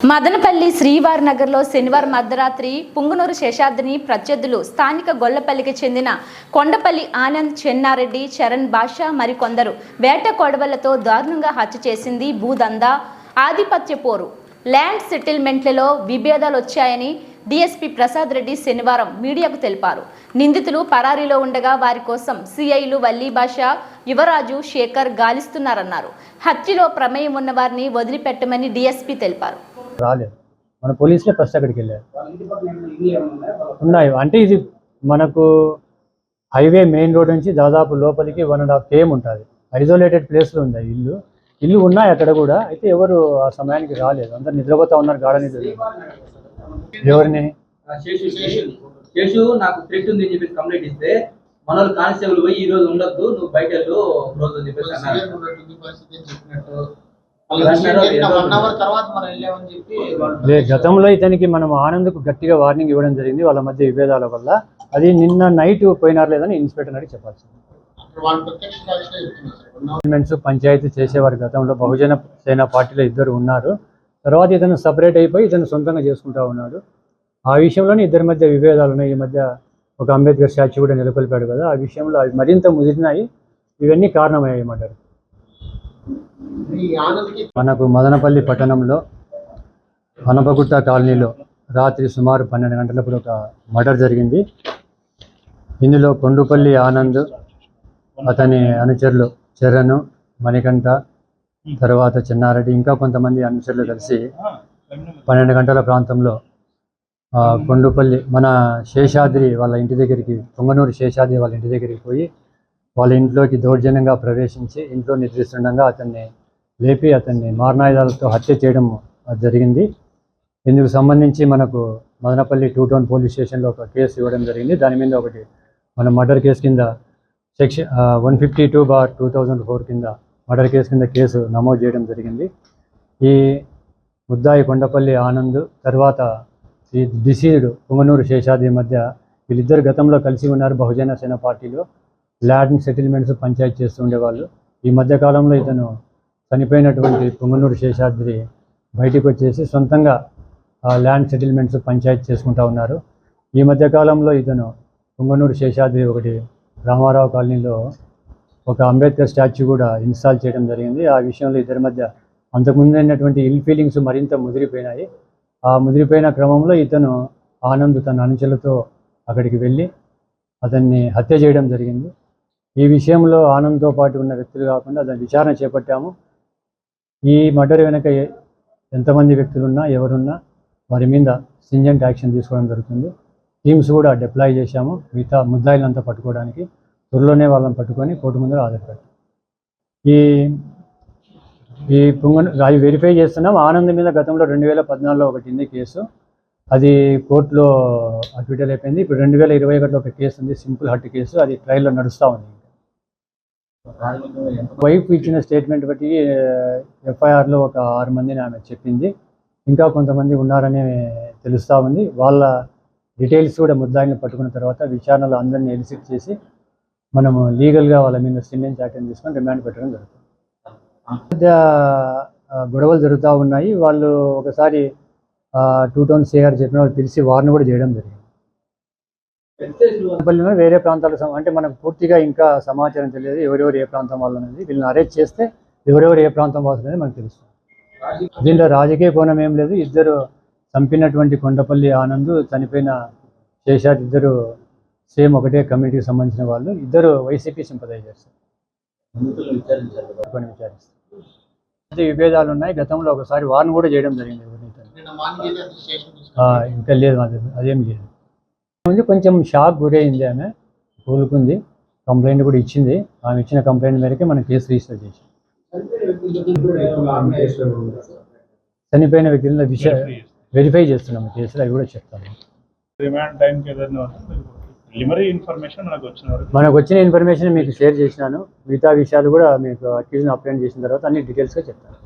మదనపల్లి శ్రీవారి నగర్లో శనివారం అర్ధరాత్రి పుంగునూరు శేషాద్రిని ప్రత్యర్థులు స్థానిక గొల్లపల్లికి చెందిన కొండపల్లి ఆనంద్ చెన్నారెడ్డి చరణ్ బాషా మరికొందరు వేట కొడవలతో దారుణంగా హత్య చేసింది భూదందా ఆధిపత్య పోరు. ల్యాండ్ సెటిల్మెంట్లలో విభేదాలు వచ్చాయని డీఎస్పీ ప్రసాద్ రెడ్డి శనివారం మీడియాకు తెలిపారు. నిందితులు పరారీలో ఉండగా వారి కోసం సిఐలు వల్లీ బాషా యువరాజు శేఖర్ గాలిస్తున్నారన్నారు. హత్యలో ప్రమేయం ఉన్న వారిని వదిలిపెట్టమని డీఎస్పీ తెలిపారు. రాలేదు. మన పోలీసులే ఫస్ట్ అక్కడికి వెళ్ళారు. ఉన్నాయి. అంటే ఇది మనకు హైవే మెయిన్ రోడ్ నుంచి దాదాపు లోపలికి వన్ అండ్ హాఫ్ కేఎం ఉంటుంది. ఐసోలేటెడ్ ప్లేస్లో ఉంది ఇల్లు. ఇల్లు ఉన్నాయి అక్కడ కూడా. అయితే ఎవరు ఆ సమయానికి రాలేదు. అందరు నిద్రపోతా ఉన్నారు గాఢ నిద్ర. ఎవరిని? ఆ శేషు శేషు. శేషు నాకు థ్రెట్ ఉంది అని చెప్పేసి కంప్లైంట్ ఇస్తే మన వాళ్ళు కానిస్టేబుల్ పోయి ఈ రోజు ఉండొద్దు నువ్వు బయట రోజు చెప్పేసి లే గతంలో ఇతనికి మనం ఆనంద్కు గట్టిగా వార్నింగ్ ఇవ్వడం జరిగింది. వాళ్ళ మధ్య విభేదాల వల్ల. అది నిన్న నైట్ పోయినారు లేదని ఇన్స్పెక్టర్ అడిగి చెప్పాల్సింది. గవర్నమెంట్స్ పంచాయతీ చేసేవారు గతంలో. బహుజన సేన పార్టీలో ఇద్దరు ఉన్నారు. తర్వాత ఇతను సపరేట్ అయిపోయి ఇతను సొంతంగా చేసుకుంటా ఉన్నాడు. ఆ విషయంలోనే ఇద్దరి మధ్య విభేదాలు ఉన్నాయి. ఈ మధ్య ఒక అంబేద్కర్ స్టాచ్యూ కూడా నెలకొల్పాడు కదా. ఆ విషయంలో అవి మరింత ముదిరినాయి. ఇవన్నీ కారణమయ్యాయి అన్నమాట మనకు మదనపల్లి పట్టణంలో అనపగుట్ట కాలనీలో రాత్రి సుమారు పన్నెండు గంటలప్పుడు ఒక మర్డర్ జరిగింది. ఇందులో కొండుపల్లి ఆనంద్ అతని అనుచరులు చరణ్ మణికంఠ తర్వాత చెన్నారెడ్డి ఇంకా కొంతమంది అనుచరులు కలిసి పన్నెండు గంటల ప్రాంతంలో కొండుపల్లి మన శేషాద్రి వాళ్ళ ఇంటి దగ్గరికి పొంగనూరు శేషాద్రి వాళ్ళ ఇంటి దగ్గరికి పోయి వాళ్ళ ఇంట్లోకి దౌర్జన్యంగా ప్రవేశించి ఇంట్లో నిద్రిస్తుండగా అతన్ని లేపి అతన్ని మారణాయుధాలతో హత్య చేయడం జరిగింది. ఇందుకు సంబంధించి మనకు మదనపల్లి టూ టౌన్ పోలీస్ స్టేషన్లో ఒక కేసు ఇవ్వడం జరిగింది. దాని మీద ఒకటి మన మర్డర్ కేసు కింద section one fifty two bar two thousand four కింద మర్డర్ కేసు కింద కేసు నమోదు చేయడం జరిగింది. ఈ ముద్దాయి కొండపల్లి ఆనంద్ తర్వాత ఈ డిసీజ్డ్ పుంగనూరు శేషాద్రి మధ్య వీళ్ళిద్దరు గతంలో కలిసి ఉన్నారు. బహుజన సేన పార్టీలో ల్యాండ్ సెటిల్మెంట్స్ పంచాయతీ చేస్తూ ఉండేవాళ్ళు. ఈ మధ్యకాలంలో ఇతను చనిపోయినటువంటి పుంగనూరు శేషాద్రి బయటికి వచ్చేసి సొంతంగా ఆ ల్యాండ్ సెటిల్మెంట్స్ పంచాయతీ చేసుకుంటా ఉన్నారు. ఈ మధ్యకాలంలో ఇతను పుంగనూరు శేషాద్రి ఒకటి రామారావు కాలనీలో ఒక అంబేద్కర్ స్టాచ్యూ కూడా ఇన్స్టాల్ చేయడం జరిగింది. ఆ విషయంలో ఇద్దరి మధ్య అంతకుముందైనటువంటి ఇల్ ఫీలింగ్స్ మరింత ముదిరిపోయినాయి. ఆ ముదిరిపోయిన క్రమంలో ఇతను ఆనంద్ తన అనుచరులతో అక్కడికి వెళ్ళి అతన్ని హత్య చేయడం జరిగింది. ఈ విషయంలో ఆనంద్తో పాటు ఉన్న వ్యక్తులు కాకుండా దాని విచారణ చేపట్టాము. ఈ మర్డర్ వెనక ఎంతమంది వ్యక్తులున్నా ఎవరున్నా వారి మీద సింజెంట్ యాక్షన్ తీసుకోవడం జరుగుతుంది. టీమ్స్ కూడా డిప్లాయ్ చేశాము. మిగతా ముద్దాయిలంతా పట్టుకోవడానికి త్వరలోనే వాళ్ళని పట్టుకొని కోర్టు ముందర ఆధారపడి ఈ ఈ పొంగన్ అది వెరిఫై చేస్తున్నాం. ఆనంద్ మీద గతంలో రెండు వేల పద్నాలుగులో ఒకటి ఉంది కేసు. అది కోర్టులో అడ్విటల్ అయిపోయింది. ఇప్పుడు రెండు వేల ఇరవై ఒకటిలో ఒక కేసు ఉంది. Simple hurt case. అది ట్రయల్లో నడుస్తూ ఉంది. వైఫ్ ఇచ్చిన స్టేట్మెంట్ బట్టి ఎఫ్ఐఆర్లో ఒక ఆరు మందిని ఆమె చెప్పింది. ఇంకా కొంతమంది ఉన్నారని తెలుస్తూ ఉంది. వాళ్ళ డీటెయిల్స్ కూడా ముద్దాయిని పట్టుకున్న తర్వాత విచారణలో అందరినీ ఎలిసిట్ చేసి మనము లీగల్గా వాళ్ళ మీద స్టిండెన్స్ యాక్షన్ తీసుకొని రిమాండ్ పెట్టడం జరుగుతుంది. మధ్య గొడవలు జరుగుతూ ఉన్నాయి. వాళ్ళు ఒకసారి టూ టౌన్ సిఆర్ చెప్పిన వాళ్ళు తెలిసి వారిని కూడా చేయడం జరిగింది. వేరే ప్రాంతాలకు అంటే మనకు పూర్తిగా ఇంకా సమాచారం తెలియదు ఎవరెవరు ఏ ప్రాంతం వాళ్ళు అనేది వీళ్ళని అరెస్ట్ చేస్తే ఎవరెవరు ఏ ప్రాంతం వాళ్ళు అనేది మనకు తెలుస్తుంది దీంట్లో రాజకీయ కోణం ఏం లేదు. ఇద్దరు చంపినటువంటి కొండపల్లి ఆనంద్ చనిపోయిన శేషాద్ ఇద్దరు సేమ్ ఒకటే కమ్యూనిటీకి సంబంధించిన వాళ్ళు. ఇద్దరు వైసీపీ సింపదైజర్స్ కొన్ని విచారిస్తారు. మధ్య విభేదాలు ఉన్నాయి. గతంలో ఒకసారి వారిని కూడా చేయడం జరిగింది అయితే ఇంకా లేదు అదేం లేదు. ఉంది కొంచెం షాక్ గురైంది ఆమె. కోలుకుంది. కంప్లైంట్ కూడా ఇచ్చింది. ఆమె ఇచ్చిన కంప్లైంట్ మేరకే మనం కేసు రిజిస్టర్ చేసాం చనిపోయిన వ్యక్తుల విషయ వెరిఫై చేస్తున్నాం. కేసులు అవి కూడా చెప్తాము మనకు వచ్చిన ఇన్ఫర్మేషన్ మీకు షేర్ చేసినాను. మిగతా విషయాలు కూడా మీకు అక్యూజ్ని అప్లైన్ చేసిన తర్వాత అన్ని డీటెయిల్స్గా చెప్తాను.